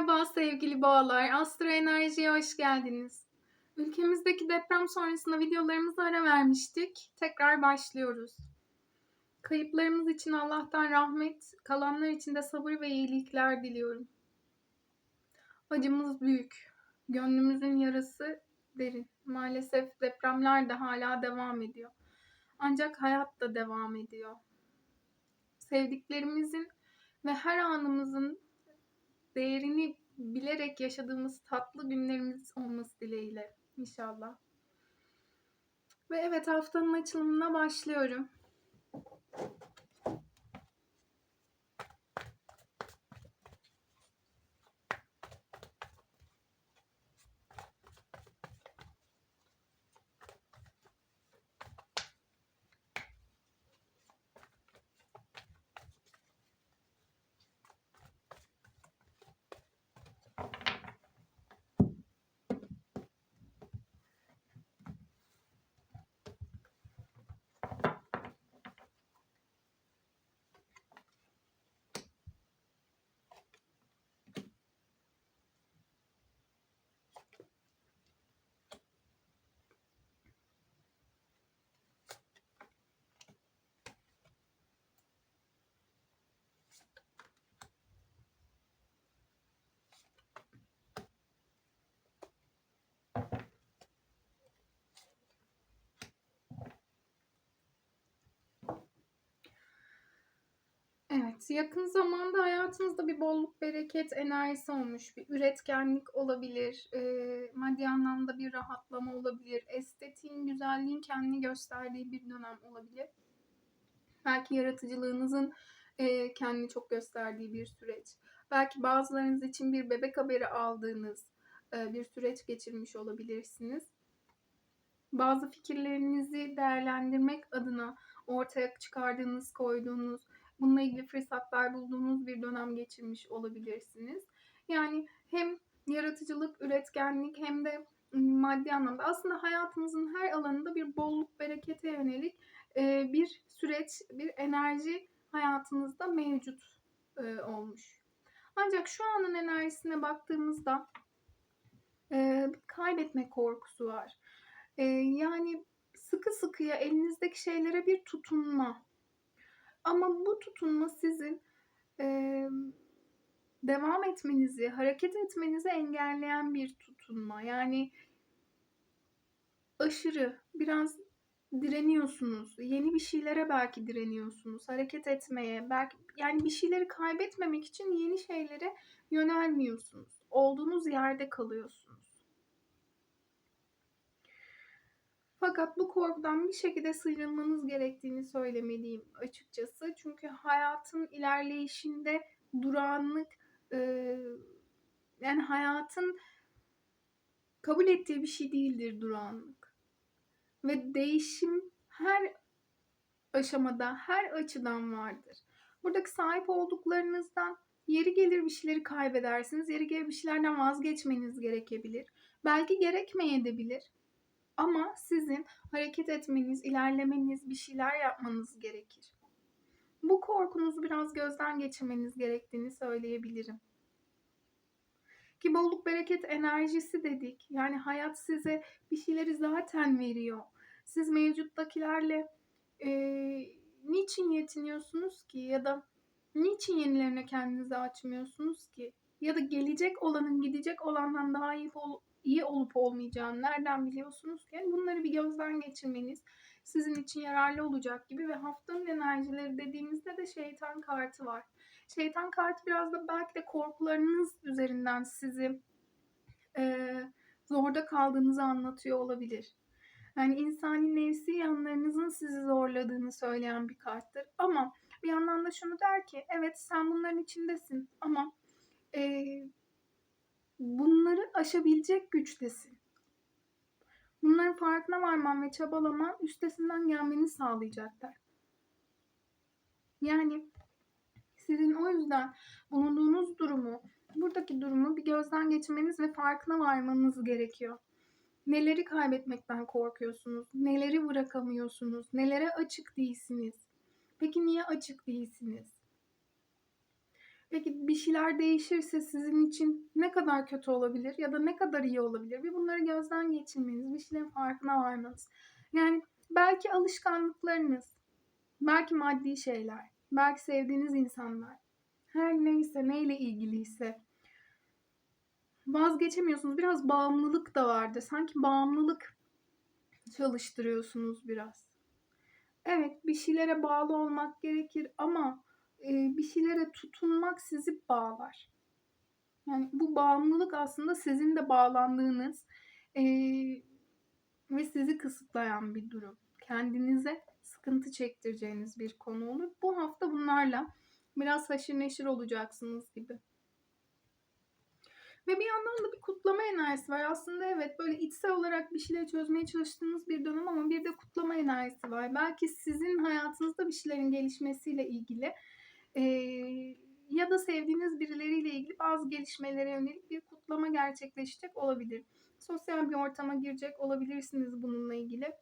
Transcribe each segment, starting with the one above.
Merhaba sevgili boğalar, Astro Enerji'ye hoş geldiniz. Ülkemizdeki deprem sonrasında videolarımıza ara vermiştik. Tekrar başlıyoruz. Kayıplarımız için Allah'tan rahmet, kalanlar için de sabır ve iyilikler diliyorum. Acımız büyük, gönlümüzün yarası derin. Maalesef depremler de hala devam ediyor. Ancak hayat da devam ediyor. Sevdiklerimizin ve her anımızın değerini bilerek yaşadığımız tatlı günlerimiz olması dileğiyle inşallah. Ve evet haftanın açılımına başlıyorum. Evet, yakın zamanda hayatınızda bir bolluk, bereket enerjisi olmuş. Bir üretkenlik olabilir, eee, maddi anlamda bir rahatlama olabilir, estetiğin, güzelliğin kendini gösterdiği bir dönem olabilir. Belki yaratıcılığınızın eee, kendini çok gösterdiği bir süreç. Belki bazılarınız için bir bebek haberi aldığınız eee, bir süreç geçirmiş olabilirsiniz. Bazı fikirlerinizi değerlendirmek adına ortaya çıkardığınız, koyduğunuz, bununla ilgili fırsatlar bulduğunuz bir dönem geçirmiş olabilirsiniz. Yani hem yaratıcılık, üretkenlik hem de maddi anlamda aslında hayatınızın her alanında bir bolluk, berekete yönelik bir süreç, bir enerji hayatınızda mevcut olmuş. Ancak şu anın enerjisine baktığımızda kaybetme korkusu var. Yani sıkı sıkıya elinizdeki şeylere bir tutunma. Ama bu tutunma sizin e, devam etmenizi, hareket etmenizi engelleyen bir tutunma. Yani aşırı, biraz direniyorsunuz. Yeni bir şeylere belki direniyorsunuz. Hareket etmeye, belki yani bir şeyleri kaybetmemek için yeni şeylere yönelmiyorsunuz. Olduğunuz yerde kalıyorsunuz. Fakat bu korkudan bir şekilde sıyrılmanız gerektiğini söylemeliyim açıkçası. Çünkü hayatın ilerleyişinde durağanlık, e, yani hayatın kabul ettiği bir şey değildir durağanlık. Ve değişim her aşamada, her açıdan vardır. Buradaki sahip olduklarınızdan yeri gelir bir şeyleri kaybedersiniz. Yeri gelir bir şeylerden vazgeçmeniz gerekebilir. Belki gerekmeyebilir. Ama sizin hareket etmeniz, ilerlemeniz, bir şeyler yapmanız gerekir. Bu korkunuzu biraz gözden geçirmeniz gerektiğini söyleyebilirim. Ki bolluk bereket enerjisi dedik. Yani hayat size bir şeyleri zaten veriyor. Siz mevcuttakilerle e, niçin yetiniyorsunuz ki? Ya da niçin yenilerine kendinizi açmıyorsunuz ki? Ya da gelecek olanın gidecek olandan daha iyi iyi olup olmayacağını nereden biliyorsunuz ki? Bunları bir gözden geçirmeniz sizin için yararlı olacak gibi ve haftanın enerjileri dediğimizde de şeytan kartı var. Şeytan kartı biraz da belki de korkularınız üzerinden sizi e, zorda kaldığınızı anlatıyor olabilir. Yani insani nefsi yanlarınızın sizi zorladığını söyleyen bir karttır. Ama bir yandan da şunu der ki evet sen bunların içindesin ama e, bunları aşabilecek güçtesin. Bunların farkına varman ve çabalaman üstesinden gelmeni sağlayacaklar. Yani sizin o yüzden bulunduğunuz durumu, buradaki durumu bir gözden geçirmeniz ve farkına varmanız gerekiyor. Neleri kaybetmekten korkuyorsunuz? Neleri bırakamıyorsunuz? Nelere açık değilsiniz? Peki niye açık değilsiniz? Peki bir şeyler değişirse sizin için ne kadar kötü olabilir ya da ne kadar iyi olabilir? Bir bunları gözden geçirmeniz, bir şeylerin farkına varmanız. Yani belki alışkanlıklarınız, belki maddi şeyler, belki sevdiğiniz insanlar, her neyse neyle ilgiliyse vazgeçemiyorsunuz. Biraz bağımlılık da vardı. Sanki bağımlılık çalıştırıyorsunuz biraz. Evet bir şeylere bağlı olmak gerekir ama bir şeylere tutunmak sizi bağlar. Yani bu bağımlılık aslında sizin de bağlandığınız e, ve sizi kısıtlayan bir durum. Kendinize sıkıntı çektireceğiniz bir konu olur. Bu hafta bunlarla biraz haşır neşir olacaksınız gibi. Ve bir yandan da bir kutlama enerjisi var. Aslında evet böyle içsel olarak bir şeyleri çözmeye çalıştığınız bir dönem ama bir de kutlama enerjisi var. Belki sizin hayatınızda bir şeylerin gelişmesiyle ilgili e, ya da sevdiğiniz birileriyle ilgili bazı gelişmelere yönelik bir kutlama gerçekleşecek olabilir. Sosyal bir ortama girecek olabilirsiniz bununla ilgili.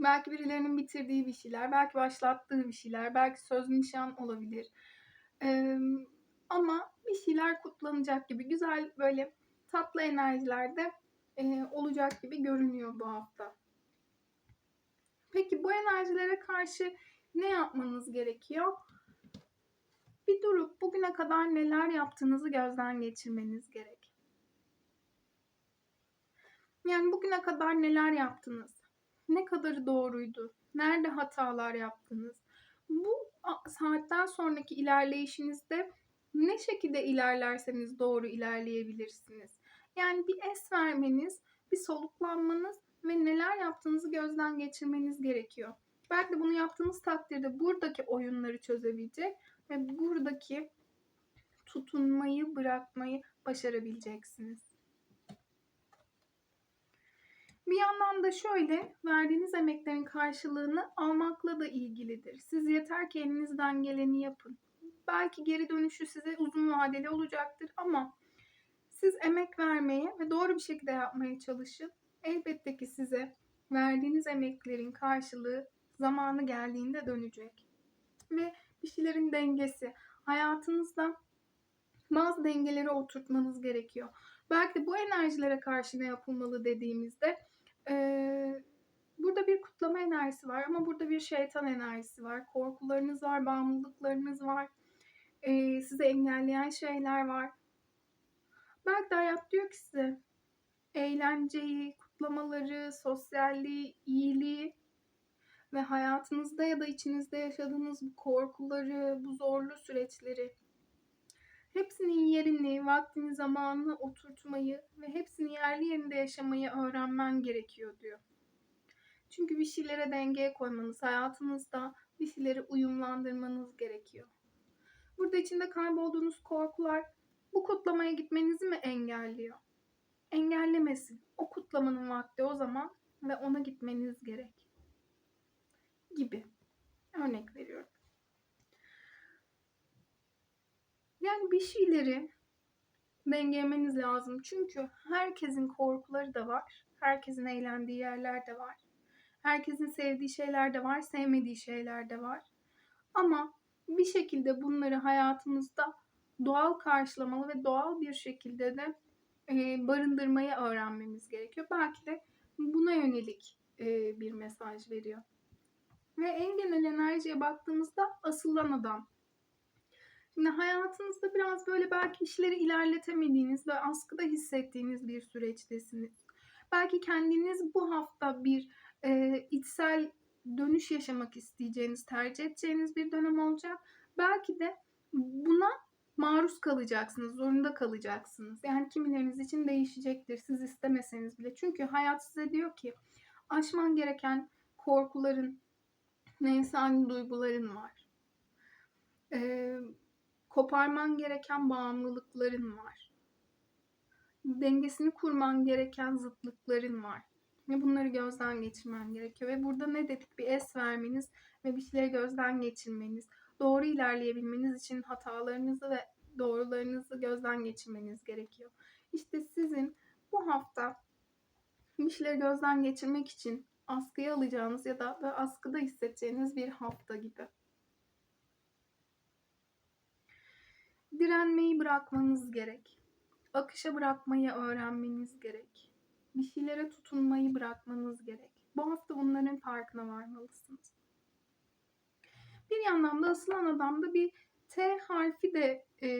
Belki birilerinin bitirdiği bir şeyler, belki başlattığı bir şeyler, belki söz nişan olabilir. Ee, ama bir şeyler kutlanacak gibi güzel böyle tatlı enerjilerde e, olacak gibi görünüyor bu hafta. Peki bu enerjilere karşı ne yapmanız gerekiyor? Bir durup bugüne kadar neler yaptığınızı gözden geçirmeniz gerek. Yani bugüne kadar neler yaptınız? Ne kadarı doğruydu? Nerede hatalar yaptınız? Bu saatten sonraki ilerleyişinizde ne şekilde ilerlerseniz doğru ilerleyebilirsiniz. Yani bir es vermeniz, bir soluklanmanız ve neler yaptığınızı gözden geçirmeniz gerekiyor. Belki bunu yaptığınız takdirde buradaki oyunları çözebilecek ve buradaki tutunmayı bırakmayı başarabileceksiniz. Bir yandan da şöyle verdiğiniz emeklerin karşılığını almakla da ilgilidir. Siz yeter ki elinizden geleni yapın. Belki geri dönüşü size uzun vadeli olacaktır ama siz emek vermeye ve doğru bir şekilde yapmaya çalışın. Elbette ki size verdiğiniz emeklerin karşılığı zamanı geldiğinde dönecek. Ve bir şeylerin dengesi. Hayatınızda bazı dengeleri oturtmanız gerekiyor. Belki de bu enerjilere karşı ne yapılmalı dediğimizde ee, burada bir kutlama enerjisi var ama burada bir şeytan enerjisi var. Korkularınız var, bağımlılıklarınız var. Ee, sizi engelleyen şeyler var. Belki de hayat diyor ki size eğlenceyi, kutlamaları, sosyalliği, iyiliği ve hayatınızda ya da içinizde yaşadığınız bu korkuları, bu zorlu süreçleri hepsinin yerini, vaktini, zamanını oturtmayı ve hepsini yerli yerinde yaşamayı öğrenmen gerekiyor diyor. Çünkü bir şeylere dengeye koymanız, hayatınızda bir şeyleri uyumlandırmanız gerekiyor. Burada içinde kaybolduğunuz korkular bu kutlamaya gitmenizi mi engelliyor? Engellemesin. O kutlamanın vakti o zaman ve ona gitmeniz gerek. Gibi. Örnek veriyorum. Yani bir şeyleri dengelemeniz lazım. Çünkü herkesin korkuları da var. Herkesin eğlendiği yerler de var. Herkesin sevdiği şeyler de var, sevmediği şeyler de var. Ama bir şekilde bunları hayatımızda doğal karşılamalı ve doğal bir şekilde de e, barındırmayı öğrenmemiz gerekiyor. Belki de buna yönelik e, bir mesaj veriyor. Ve en genel enerjiye baktığımızda asılan adam. Şimdi hayatınızda biraz böyle belki işleri ilerletemediğiniz ve askıda hissettiğiniz bir süreçtesiniz. Belki kendiniz bu hafta bir e, içsel dönüş yaşamak isteyeceğiniz, tercih edeceğiniz bir dönem olacak. Belki de buna maruz kalacaksınız, zorunda kalacaksınız. Yani kimileriniz için değişecektir siz istemeseniz bile. Çünkü hayat size diyor ki aşman gereken korkuların ve insani duyguların var. Ee, koparman gereken bağımlılıkların var. Dengesini kurman gereken zıtlıkların var. Ve bunları gözden geçirmen gerekiyor. Ve burada ne dedik? Bir es vermeniz ve bir şeyleri gözden geçirmeniz. Doğru ilerleyebilmeniz için hatalarınızı ve doğrularınızı gözden geçirmeniz gerekiyor. İşte sizin bu hafta bir şeyleri gözden geçirmek için askıya alacağınız ya da askıda hissedeceğiniz bir hafta gibi. Direnmeyi bırakmanız gerek. Akışa bırakmayı öğrenmeniz gerek. Bir şeylere tutunmayı bırakmanız gerek. Bu hafta bunların farkına varmalısınız. Bir yandan da asılan adamda bir T harfi de e,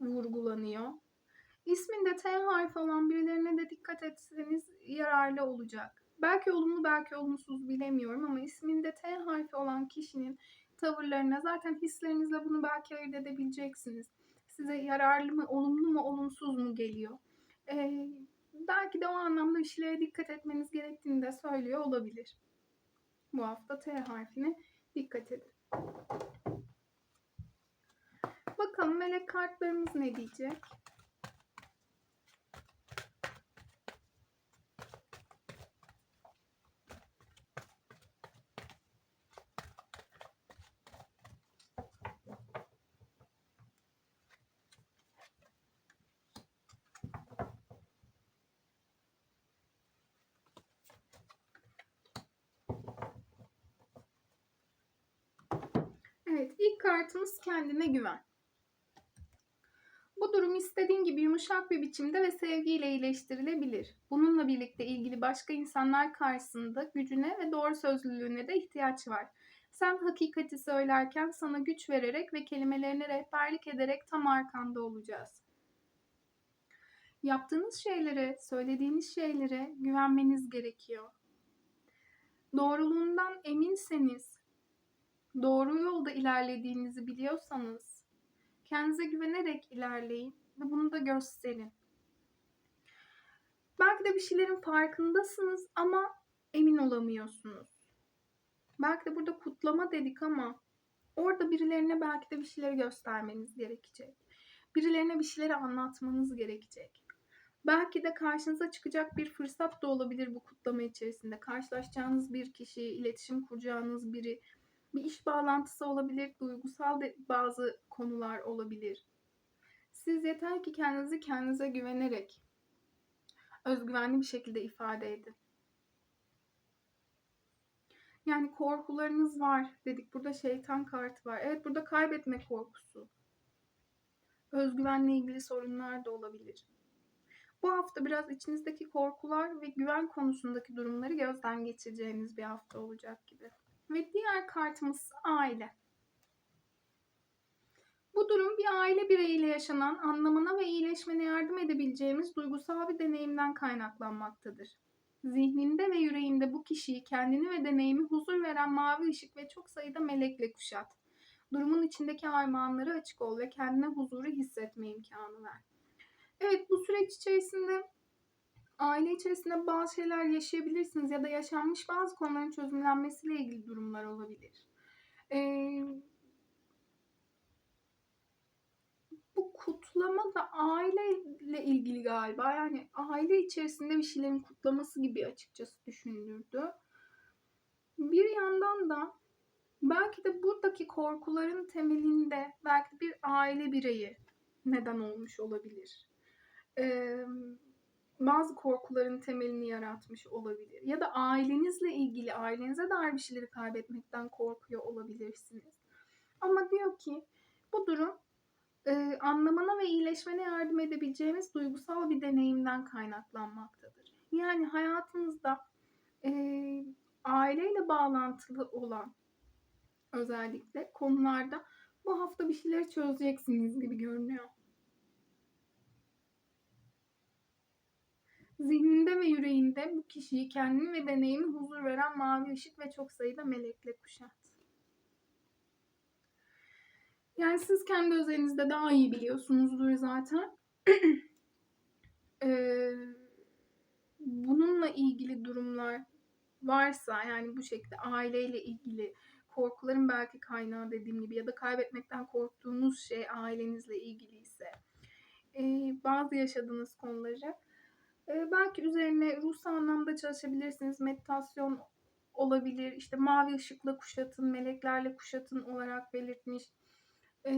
vurgulanıyor. İsminde T harfi olan birilerine de dikkat etseniz yararlı olacak. Belki olumlu belki olumsuz bilemiyorum ama isminde T harfi olan kişinin tavırlarına zaten hislerinizle bunu belki ayırt edebileceksiniz. Size yararlı mı, olumlu mu, olumsuz mu geliyor? Ee, belki de o anlamda bir şeylere dikkat etmeniz gerektiğini de söylüyor olabilir. Bu hafta T harfine dikkat edin. Bakalım melek kartlarımız ne diyecek? Evet, ilk kartımız kendine güven. Bu durum istediğin gibi yumuşak bir biçimde ve sevgiyle iyileştirilebilir. Bununla birlikte ilgili başka insanlar karşısında gücüne ve doğru sözlülüğüne de ihtiyaç var. Sen hakikati söylerken sana güç vererek ve kelimelerine rehberlik ederek tam arkanda olacağız. Yaptığınız şeylere, söylediğiniz şeylere güvenmeniz gerekiyor. Doğruluğundan eminseniz, doğru yolda ilerlediğinizi biliyorsanız kendinize güvenerek ilerleyin ve bunu da gösterin. Belki de bir şeylerin farkındasınız ama emin olamıyorsunuz. Belki de burada kutlama dedik ama orada birilerine belki de bir şeyleri göstermeniz gerekecek. Birilerine bir şeyleri anlatmanız gerekecek. Belki de karşınıza çıkacak bir fırsat da olabilir bu kutlama içerisinde. Karşılaşacağınız bir kişi, iletişim kuracağınız biri, bir iş bağlantısı olabilir, duygusal bazı konular olabilir. Siz yeter ki kendinizi kendinize güvenerek özgüvenli bir şekilde ifade edin. Yani korkularınız var dedik. Burada şeytan kartı var. Evet burada kaybetme korkusu. Özgüvenle ilgili sorunlar da olabilir. Bu hafta biraz içinizdeki korkular ve güven konusundaki durumları gözden geçireceğiniz bir hafta olacak gibi. Ve diğer kartımız aile. Bu durum bir aile bireyiyle yaşanan anlamına ve iyileşmene yardım edebileceğimiz duygusal bir deneyimden kaynaklanmaktadır. Zihninde ve yüreğinde bu kişiyi, kendini ve deneyimi huzur veren mavi ışık ve çok sayıda melekle kuşat. Durumun içindeki armağanları açık ol ve kendine huzuru hissetme imkanı ver. Evet bu süreç içerisinde aile içerisinde bazı şeyler yaşayabilirsiniz ya da yaşanmış bazı konuların çözümlenmesiyle ilgili durumlar olabilir. Ee, bu kutlama da aileyle ilgili galiba. Yani aile içerisinde bir şeylerin kutlaması gibi açıkçası düşündürdü. Bir yandan da belki de buradaki korkuların temelinde belki bir aile bireyi neden olmuş olabilir. Ee, bazı korkuların temelini yaratmış olabilir. Ya da ailenizle ilgili, ailenize dair bir şeyleri kaybetmekten korkuyor olabilirsiniz. Ama diyor ki bu durum e, anlamana ve iyileşmene yardım edebileceğimiz duygusal bir deneyimden kaynaklanmaktadır. Yani hayatınızda e, aileyle bağlantılı olan özellikle konularda bu hafta bir şeyler çözeceksiniz gibi görünüyor. Zihninde ve yüreğinde bu kişiyi kendini ve deneyimi huzur veren mavi ışık ve çok sayıda melekle kuşat. Yani siz kendi özelinizde daha iyi biliyorsunuzdur zaten. ee, bununla ilgili durumlar varsa yani bu şekilde aileyle ilgili korkuların belki kaynağı dediğim gibi ya da kaybetmekten korktuğunuz şey ailenizle ilgili ise e, bazı yaşadığınız konuları e, belki üzerine ruhsal anlamda çalışabilirsiniz. Meditasyon olabilir. İşte mavi ışıkla kuşatın, meleklerle kuşatın olarak belirtmiş. E,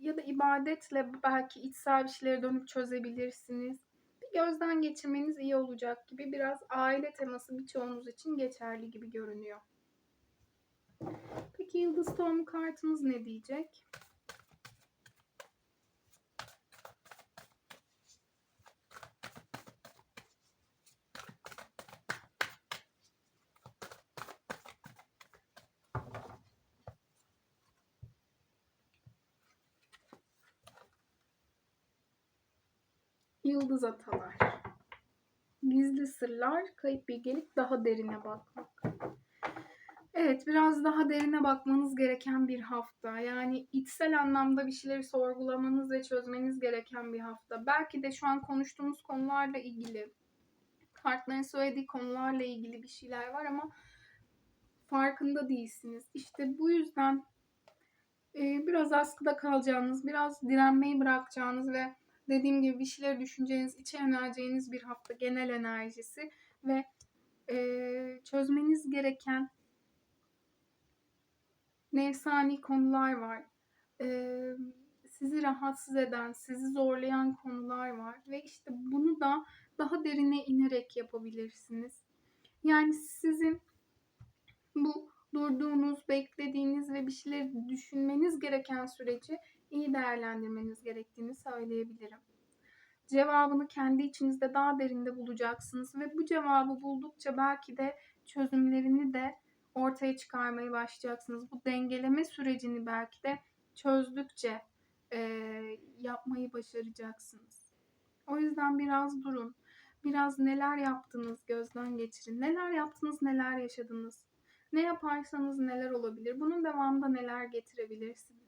ya da ibadetle belki içsel bir şeylere dönüp çözebilirsiniz. Bir gözden geçirmeniz iyi olacak gibi biraz aile teması birçoğunuz için geçerli gibi görünüyor. Peki Yıldız Tohum kartımız ne diyecek? Yıldız atalar. Gizli sırlar, kayıp bilgelik, daha derine bakmak. Evet, biraz daha derine bakmanız gereken bir hafta. Yani içsel anlamda bir şeyleri sorgulamanız ve çözmeniz gereken bir hafta. Belki de şu an konuştuğumuz konularla ilgili, kartların söylediği konularla ilgili bir şeyler var ama farkında değilsiniz. İşte bu yüzden biraz askıda kalacağınız, biraz direnmeyi bırakacağınız ve dediğim gibi bir şeyleri düşüneceğiniz, içe yöneleceğiniz bir hafta genel enerjisi ve e, çözmeniz gereken nefsani konular var. Ee, sizi rahatsız eden, sizi zorlayan konular var ve işte bunu da daha derine inerek yapabilirsiniz. Yani sizin bu durduğunuz, beklediğiniz ve bir şeyleri düşünmeniz gereken süreci iyi değerlendirmeniz gerektiğini söyleyebilirim. Cevabını kendi içinizde daha derinde bulacaksınız ve bu cevabı buldukça belki de çözümlerini de ortaya çıkarmaya başlayacaksınız. Bu dengeleme sürecini belki de çözdükçe e, yapmayı başaracaksınız. O yüzden biraz durun. Biraz neler yaptınız gözden geçirin. Neler yaptınız, neler yaşadınız. Ne yaparsanız neler olabilir. Bunun devamında neler getirebilirsiniz.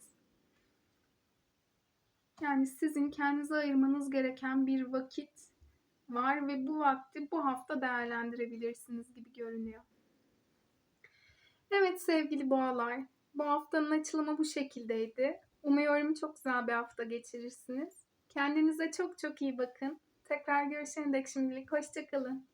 Yani sizin kendinize ayırmanız gereken bir vakit var ve bu vakti bu hafta değerlendirebilirsiniz gibi görünüyor. Evet sevgili boğalar, bu haftanın açılımı bu şekildeydi. Umuyorum çok güzel bir hafta geçirirsiniz. Kendinize çok çok iyi bakın. Tekrar görüşene dek şimdilik hoşçakalın.